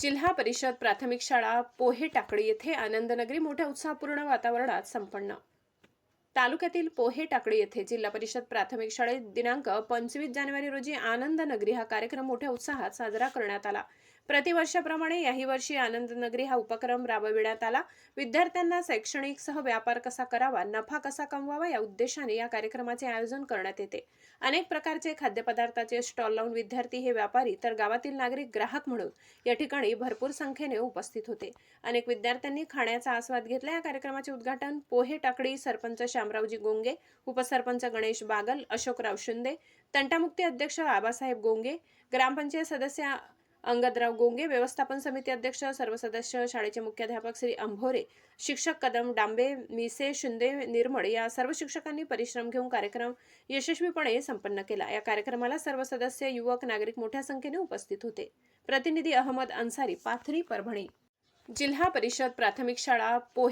जिल्हा परिषद प्राथमिक शाळा पोहे टाकळी येथे आनंदनगरी मोठ्या उत्साहपूर्ण वातावरणात संपन्न. तालुक्यातील पोहे टाकळी येथे जिल्हा परिषद प्राथमिक शाळेत दिनांक पंचवीस जानेवारी रोजी आनंद नगरी हा कार्यक्रम मोठ्या उत्साहात साजरा करण्यात आला. प्रतिवर्षाप्रमाणे याही वर्षी आनंद नगरी हा उपक्रम राबविण्यात आला. विद्यार्थ्यांना शैक्षणिक सह व्यापार कसा करावा नफा कसा कमवावा या उद्देशाने या कार्यक्रमाचे आयोजन करण्यात येते. अनेक प्रकारचे खाद्यपदार्थाचे स्टॉल लावून विद्यार्थी हे व्यापारी तर गावातील नागरिक ग्राहक म्हणून या ठिकाणी भरपूर संख्येने उपस्थित होते. अनेक विद्यार्थ्यांनी खाण्याचा आस्वाद घेतला. या कार्यक्रमाचे उद्घाटन पोहे टाकडी सरपंच श्यामरावजी गोंगे उपसरपंच गणेश बागल अशोकराव शिंदे तंटामुक्ती अध्यक्ष आबासाहेब गोंगे ग्रामपंचायत सदस्य अंगदराव गोंगे व्यवस्थापन समिती अध्यक्ष सर्व सदस्य शाळेचे मुख्याध्यापक श्री अंभोरे शिक्षक कदम डांबे मिसे शिंदे निर्मळ या सर्व शिक्षकांनी परिश्रम घेऊन कार्यक्रम यशस्वीपणे संपन्न केला. या कार्यक्रमाला सर्व सदस्य युवक नागरिक मोठ्या संख्येने उपस्थित होते. प्रतिनिधी अहमद अन्सारी पाथरी परभणी. जिल्हा परिषद प्राथमिक शाळा पोहे